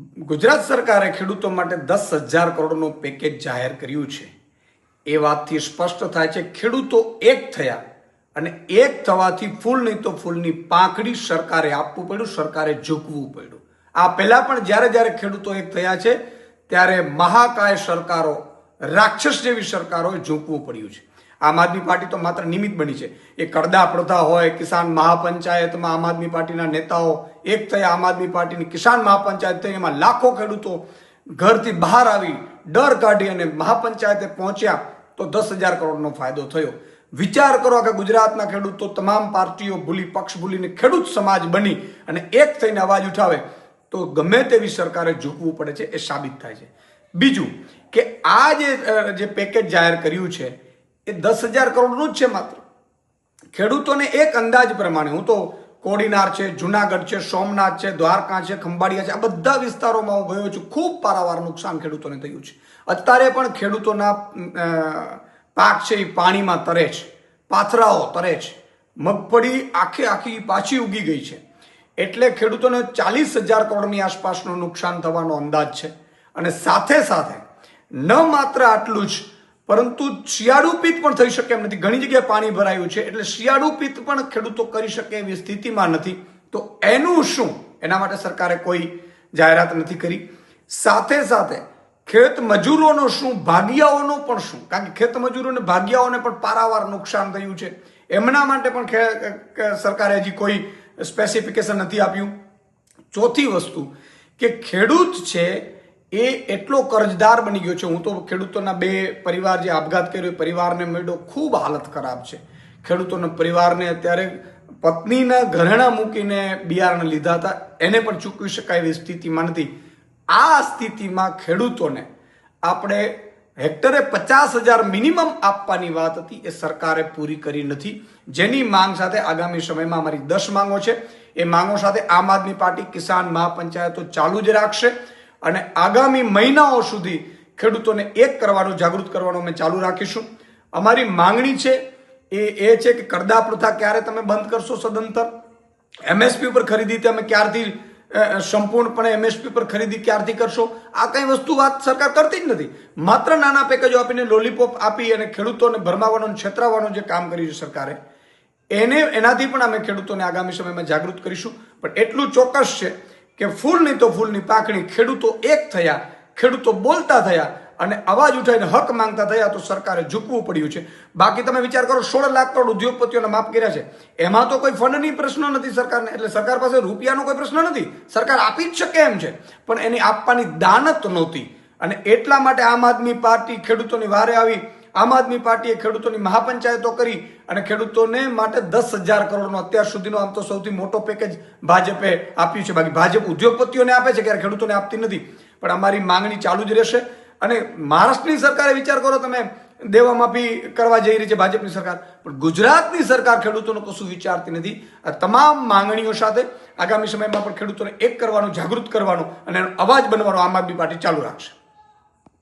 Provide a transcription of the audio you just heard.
ગુજરાત સરકારે ખેડૂતો માટે દસ હજાર કરોડનું પેકેજ જાહેર કર્યું છે. એ વાતથી સ્પષ્ટ થાય છે, ખેડૂતો એક થયા અને એક થવાથી ફૂલ નહીં તો ફૂલની પાંખડી સરકારે આપવું પડ્યું, સરકારે ઝૂકવું પડ્યું. આ પહેલાં પણ જ્યારે જ્યારે ખેડૂતો એક થયા છે, ત્યારે મહાકાય સરકારો, રાક્ષસ જેવી સરકારોએ ઝૂકવું પડ્યું છે. આમ આદમી પાર્ટી તો માત્ર નિમિત્ત બની છે. એ કડદા પ્રથા હોય, કિસાન મહાપંચાયતમાં આમ આદમી પાર્ટીના નેતાઓ એક થયા, આમ આદમી પાર્ટીની કિસાન મહાપંચાયત થઈ, એમાં લાખો ખેડૂતો ઘરથી બહાર આવી, ડર કાઢી અને મહાપંચાયતે પહોંચ્યા તો દસ હજાર કરોડનો ફાયદો થયો. વિચાર કરો કે ગુજરાતના ખેડૂતો તમામ પાર્ટીઓ ભૂલી, પક્ષ ભૂલીને ખેડૂત સમાજ બની અને એક થઈને અવાજ ઉઠાવે, તો ગમે તેવી સરકારે ઝૂકવું પડે છે, એ સાબિત થાય છે. બીજું કે આ જે પેકેજ જાહેર કર્યું છે એ દસ હજાર કરોડનું જ છે માત્ર. ખેડૂતોને એક અંદાજ પ્રમાણે, હું તો કોડીનાર છે, જુનાગઢ છે, સોમનાથ છે, દ્વારકા છે, ખંભાળિયા છે, આ બધા વિસ્તારોમાં હું ગયો છું. ખૂબ પારાવાર નુકસાન ખેડૂતોને થયું છે. અત્યારે પણ ખેડૂતોના પાક છે એ પાણીમાં તરે છે. પાથરાઓ તરે છે. મગફળી આખે આખી પાછી ઉગી ગઈ છે. એટલે ખેડૂતોને ચાલીસ હજાર કરોડની આસપાસનું નુકસાન થવાનો અંદાજ છે. અને સાથે સાથે ન માત્ર આટલું જ પરંતુ શિયાળુ પિત્ત પણ થઈ શકે એમ નથી. ઘણી જગ્યાએ પાણી ભરાયું છે, એટલે શિયાળુ પિત્ત પણ ખેડૂતો કરી શકે એવી સ્થિતિમાં નથી. તો એનું શું? એના માટે સરકારે કોઈ જાહેરાત નથી કરી. સાથે સાથે ખેત મજૂરોનો શું? ભાગિયાઓનો પણ શું? કારણ કે ખેત મજૂરોને ભાગિયાઓને પણ પારાવાર નુકસાન થયું છે. એમના માટે પણ સરકારે હજી કોઈ સ્પેસિફિકેશન નથી આપ્યું. ચોથી વસ્તુ કે ખેડૂત છે એ એટલો કરજદાર બની ગયો છે. હું તો ખેડૂતોના બે પરિવાર જે આપઘાત કર્યો પરિવારને મળ્યો ખૂબ હાલત ખરાબ છે. ખેડૂતોના પરિવારને અત્યારે પત્નીના ઘરેણા મૂકીને બિયારણ લીધા હતા. એને પણ ચૂકવી શકાય એવી સ્થિતિમાં નથી. આ સ્થિતિમાં ખેડૂતોને આપણે હેક્ટરે પચાસ હજાર મિનિમમ આપવાની વાત હતી. એ સરકારે પૂરી કરી નથી. જેની માંગ સાથે આગામી સમયમાં અમારી દસ માંગો છે. એ માંગો સાથે આમ આદમી પાર્ટી કિસાન મહાપંચાયતો ચાલુ જ રાખશે. અને આગામી મહિનાઓ સુધી ખેડૂતોને એક કરવાનું, જાગૃત કરવાનું અમે ચાલુ રાખીશું. અમારી માંગણી છે, એ એ છે કે કરદા પ્રથા ક્યારે તમે બંધ કરશો સદંતર? એમએસપી ઉપર ખરીદી તમે ક્યારથી સંપૂર્ણપણે એમએસપી પર ખરીદી ક્યારથી કરશો? આ કઈ વસ્તુ વાત સરકાર કરતી જ નથી. માત્ર નાના પેકેજો આપીને લોલીપોપ આપી અને ખેડૂતોને ભરમાવાનું છેતરાવવાનું જે કામ કર્યું છે સરકારે, એને, એનાથી પણ અમે ખેડૂતોને આગામી સમયમાં જાગૃત કરીશું. પણ એટલું ચોક્કસ છે કે ફૂલની તો ફૂલની પાકણી ખેડૂતો એક થયા, ખેડૂતો બોલતા થયા અને અવાજ ઉઠાવીને હક માંગતા થયા તો સરકારે ઝૂકવું પડ્યું છે. બાકી તમે વિચાર કરો, સોળ લાખ કરોડ ઉદ્યોગપતિઓને માફ કર્યા છે. એમાં તો કોઈ ફંડની પ્રશ્ન નથી સરકારને, એટલે સરકાર પાસે રૂપિયાનો કોઈ પ્રશ્ન નથી. સરકાર આપી જ શકે એમ છે? પણ એની આપવાની દાનત નહોતી. અને એટલા માટે આમ આદમી પાર્ટી ખેડૂતોની વારે આવી. આમ આદમી પાર્ટીએ ખેડૂતોની મહાપંચાયતો કરી અને ખેડૂતોને માટે દસ હજાર કરોડનો અત્યાર સુધીનો આમ તો સૌથી મોટો પેકેજ ભાજપે આપ્યું છે. બાકી ભાજપ ઉદ્યોગપતિઓને આપે છે ક્યારે ખેડૂતોને આપતી નથી. પણ અમારી માંગણી ચાલુ જ રહેશે. અને મહારાષ્ટ્રની સરકારે વિચાર કરો, તમે દેવા માફી કરવા જઈ રહી છે ભાજપની સરકાર. પણ ગુજરાતની સરકાર ખેડૂતોનો કશું વિચારતી નથી. આ તમામ માંગણીઓ સાથે આગામી સમયમાં પણ ખેડૂતોને એક કરવાનું, જાગૃત કરવાનું અને અવાજ બનવાનો આમ આદમી પાર્ટી ચાલુ રાખશે.